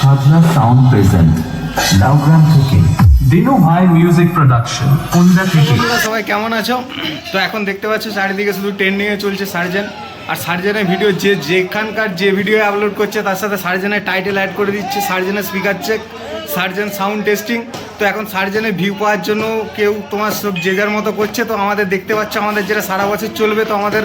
সাজনা sound present Laugram থেকে। দিনু ভাই মিউজিক প্রোডাকশন কুন্দা থেকে? সবাই কেমন আছো? তো এখন দেখতে পাচ্ছ চারিদিকে শুধু ট্রেন্ডিংয়ে চলছে সার্জেন। আর সার্জেনের ভিডিও যে যেখানকার যে ভিডিও আপলোড করছে তার সাথে সার্জেনের টাইটেল অ্যাড করে দিচ্ছে সার্জেনের স্পিকার চেক সার্জেন সাউন্ড টেস্টিং তো এখন সার্জেনের ভিউ পাওয়ার জন্য কেউ তোমার সব যে যার মতো করছে তো আমাদের দেখতে পাচ্ছ আমাদের যেটা সারা বছর চলবে তো আমাদের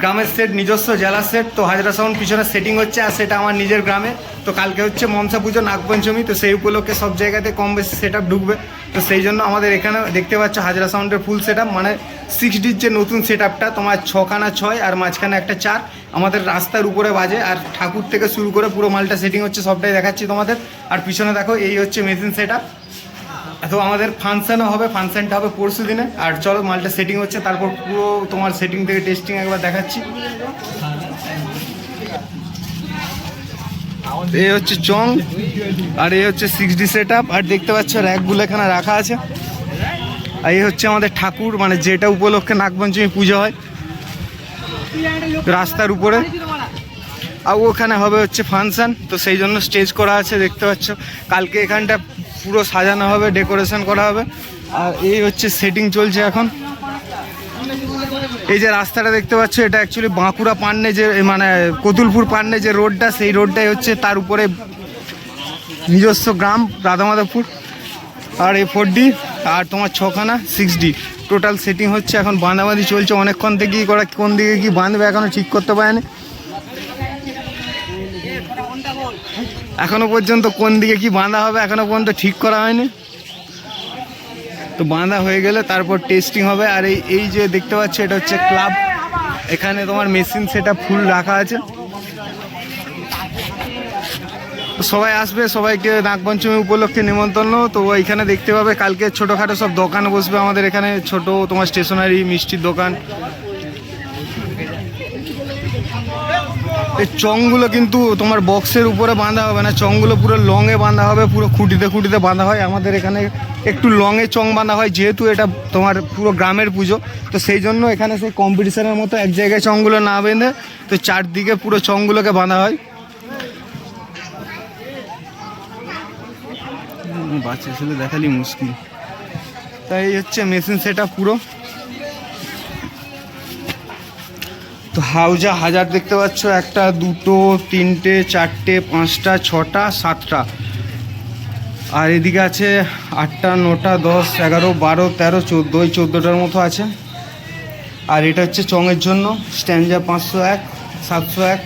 গ্রামের সেট নিজস্ব জেলার সেট তো হাজরা সাউন্ড পিছনে সেটিং হচ্ছে আর সেটা আমার নিজের গ্রামে। তো কালকে হচ্ছে মনসা পুজো, নাগপঞ্চমী, তো সেই উপলক্ষে সব জায়গাতে কম বেশি সেট ঢুকবে। তো সেই জন্য আমাদের এখানে দেখতে পাচ্ছ হাজরা সাউন্ডের ফুল সেট মানে সিক্স ডির যে নতুন সেট আপটা তোমার ছখানা ছয় আর মাঝখানে একটা চার। আমাদের রাস্তার উপরে বাজে আর ঠাকুর থেকে শুরু করে পুরো মালটা সেটিং হচ্ছে, সবটাই দেখাচ্ছি তোমাদের। আর পিছনে দেখো, এই হচ্ছে মেশিন সেট তো আমাদের ফাংশনও হবে ফাংশনটা হবে পরশু দিনে। আর চলো, মালটা সেটিং হচ্ছে, তারপর পুরো তোমার সেটিং থেকে টেস্টিং একবার দেখাচ্ছি। এই হচ্ছে চং, আর এই হচ্ছে সিক্স ডি সেট আর দেখতে পাচ্ছ র্যাকগুলো এখানে রাখা আছে। আর এই হচ্ছে আমাদের ঠাকুর মানে যেটা উপলক্ষে নাগপঞ্চমী পুজো হয়, রাস্তার উপরে। আর ওখানে হবে হচ্ছে ফাংশান তো সেই জন্য স্টেজ করা আছে, দেখতে পাচ্ছ। কালকে এখানটা পুরো সাজানো হবে, ডেকোরেশন করা হবে। আর এই হচ্ছে সেটিং চলছে এখন। এই যে রাস্তাটা দেখতে পাচ্ছ, এটা অ্যাকচুয়ালি বাঁকুড়া পান্নে যে মানে কতুলপুর পান্নে যে রোডটা, সেই রোডটাই হচ্ছে তার উপরে নিজস্ব গ্রাম, রাধামাধবপুর। আর এই ফোর ডি আর তোমার ছখানা সিক্স ডি টোটাল সেটিং হচ্ছে এখন বাঁধাবাঁধি চলছে, অনেকক্ষণ থেকেই করা, কোন দিকে কি বাঁধবে এখনও ঠিক করতে পারেনি। এখনও পর্যন্ত কোন দিকে কি বাঁধা হবে এখনও পর্যন্ত ঠিক করা হয়নি। তো বাঁধা হয়ে গেলে তারপর টেস্টিং হবে। আর এই এই যে দেখতে পাচ্ছ, এটা হচ্ছে ক্লাব এখানে তোমার মেশিন সেটা ফুল রাখা আছে। সবাই আসবে, সবাইকে নাগপঞ্চমী উপলক্ষে নিমন্ত্রণ। তো এখানে দেখতে পাবে, কালকে ছোটোখাটো সব দোকান বসবে আমাদের এখানে। ছোট তোমার স্টেশনারি মিষ্টির দোকান। এই চংগুলো কিন্তু তোমার বক্সের উপরে বাঁধা হবে না, চংগুলো পুরো লংয়ে বাঁধা হবে, পুরো খুঁটিতে খুঁটিতে বাঁধা হয়। আমাদের এখানে একটু লংয়ে চং বাঁধা হয়, যেহেতু এটা তোমার পুরো গ্রামের পুজো। তো সেই জন্য এখানে সেই কম্পিটিশনের মতো এক জায়গায় চংগুলো না বেঁধে, তো চারদিকে পুরো চংগুলোকে বাঁধা হয়। বাচ্চা ছেলে দেখালি মুশকিল। তাই হচ্ছে মেশিন সেটা পুরো। তো হাউজা হাজার দেখতে পাচ্ছ, একটা, দুটো, তিনটে, চারটে, পাঁচটা, ছটা, সাতটা। আর এদিকে আছে আটটা, নটা, দশ, এগারো, বারো, তেরো, চোদ্দ ওই চোদ্দোটার মতো আছে। আর এটা হচ্ছে চঙের জন্য, স্ট্যান্ডা পাঁচশো এক, সাতশো এক।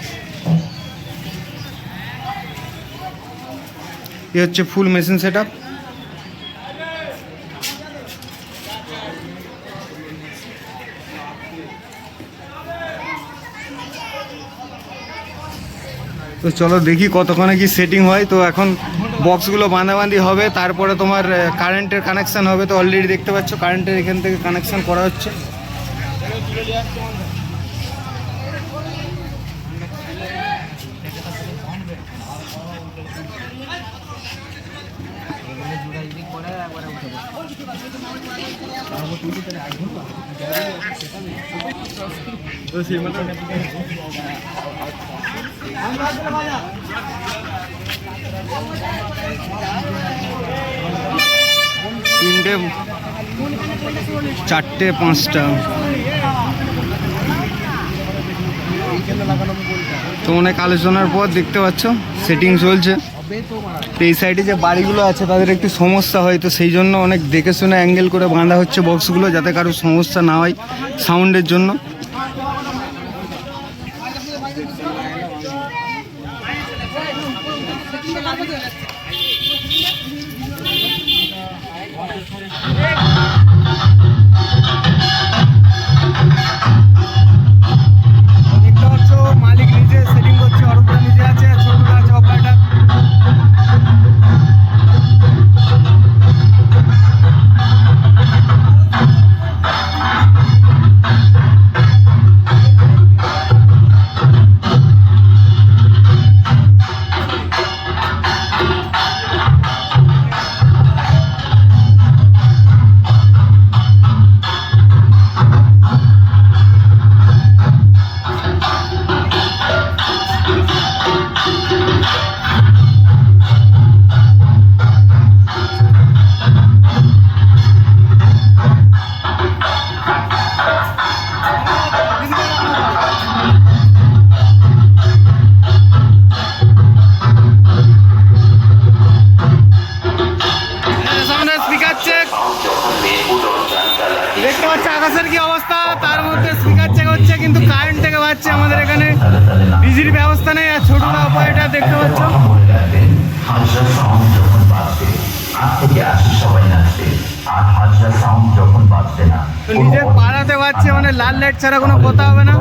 এ হচ্ছে ফুল মেশিন সেট আপ তো চলো দেখি কতক্ষণে কি সেটিং হয়। তো এখন বক্সগুলো বাঁধাবাঁধি হবে, তারপরে তোমার কারেন্টের কানেকশান হবে। তো অলরেডি দেখতে পাচ্ছ কারেন্টের এখান থেকে কানেকশান করা হচ্ছে। তিনটে, চারটে, পাঁচটা। তো অনেক আলোচনার পর দেখতে পাচ্ছ সেটিং চলছে। এই সাইডে যে বাড়িগুলো আছে, তাদের একটু সমস্যা হয়, তো সেই জন্য অনেক দেখে শুনে অ্যাঙ্গেল করে বাঁধা হচ্ছে বক্সগুলো যাতে কারও সমস্যা না হয় সাউন্ডের জন্য। মালিক নিজে সেটিং করছে অরূপদা নিজে আছে ছোটদা আছে অপারেটার। কি অবস্থা? তার মধ্যে স্পিকার চেক হচ্ছে, কিন্তু কারেন্ট থেকে বাজছে আমাদের এখানে। বিজির ব্যবস্থা নেই আর ছোটরা উপায়টা দেখতে পাচ্ছ। নিজের পাড়াতে বাজছে মানে লাল লাইট ছাড়া কোনো কথা হবে না।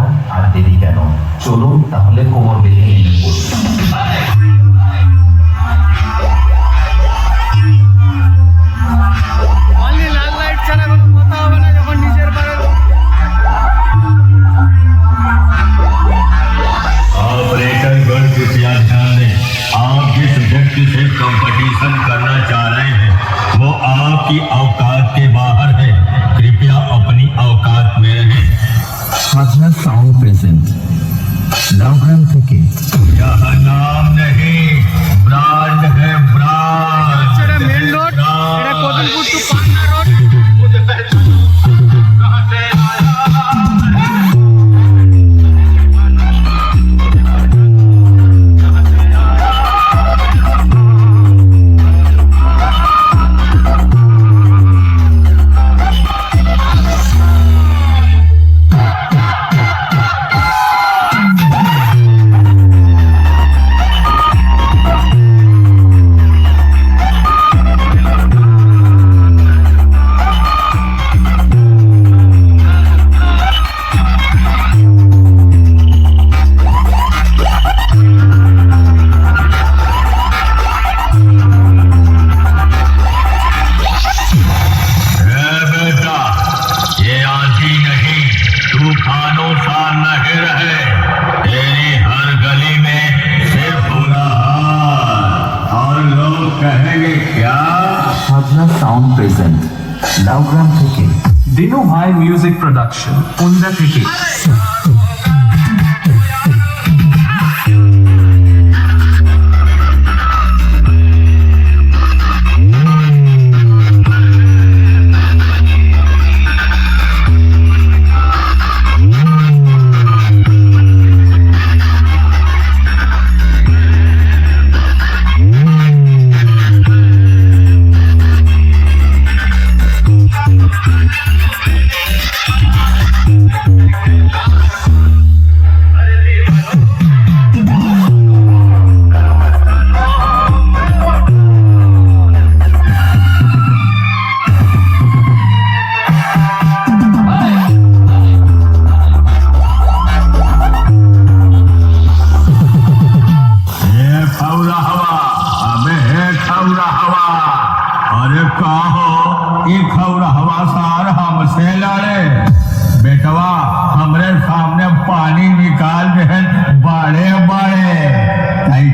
চলুন তাহলে কোমর বেঁধে সাধনা সাউন্ড প্রেজেন্ট লাউগ্রাম থেকে দিনু ভাই মিউজিক প্রোডাকশন কুন্দা থেকে।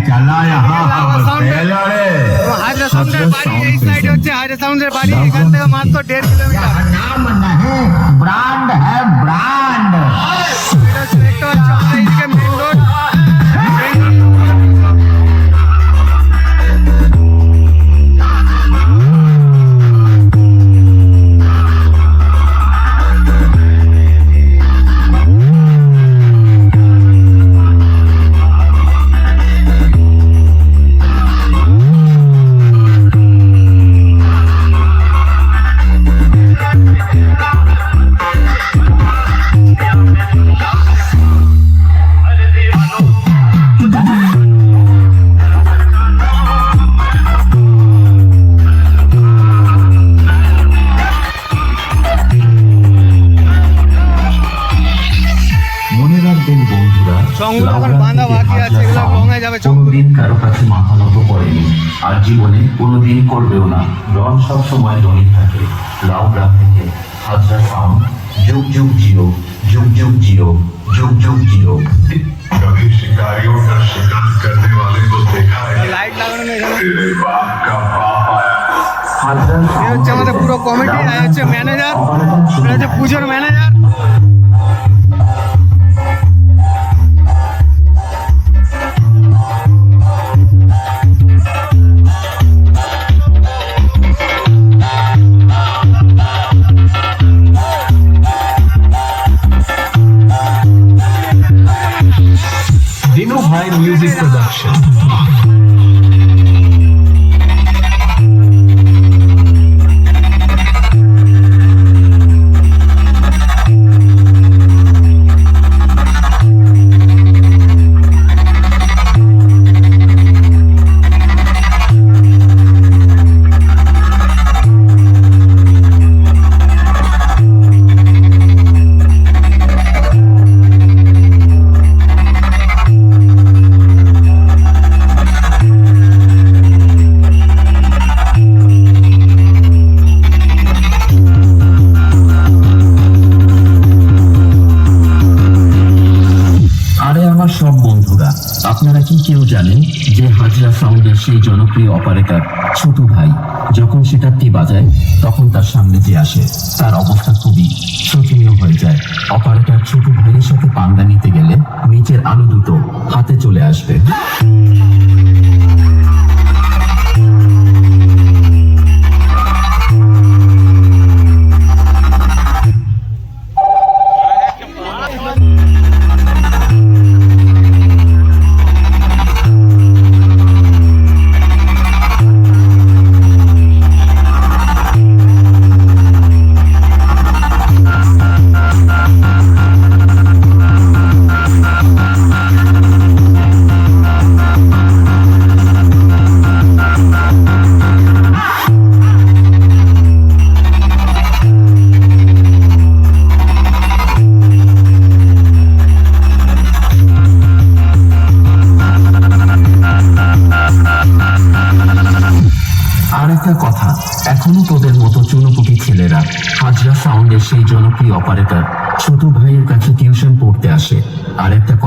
चला यहाँ আর জীবনে কোনোদিন করবেও না রন সব সময় রঙিন থাকে লাউগ্রাম থেকে হাজরা সাউন্ড যুগ যুগ জিও যুগ যুগ জিও যুগ যুগ জিও कभी शिकारियों का शिकार करने वाले को देखा है লাইট লাগানো নেই এখানে तेरे बाप का बाप आया হাজরা এই হচ্ছে আমাদের পুরো কমিটি আর হচ্ছে ম্যানেজার এটা হচ্ছে পুজোর ম্যানেজার জনপ্রিয় অপারেটর, ছোট ভাই, যখন সেটারটি বাজায়, তখন তার সামনে যে আসে। তার অবস্থা খুবই শোচনীয় হয়ে যায়। অপারেটর ছোট ভাইয়ের সাথে পাঙ্গা নিতে গেলে, নিচের আলো দুটো হাতে চলে আসবে। সেই অপারেটর?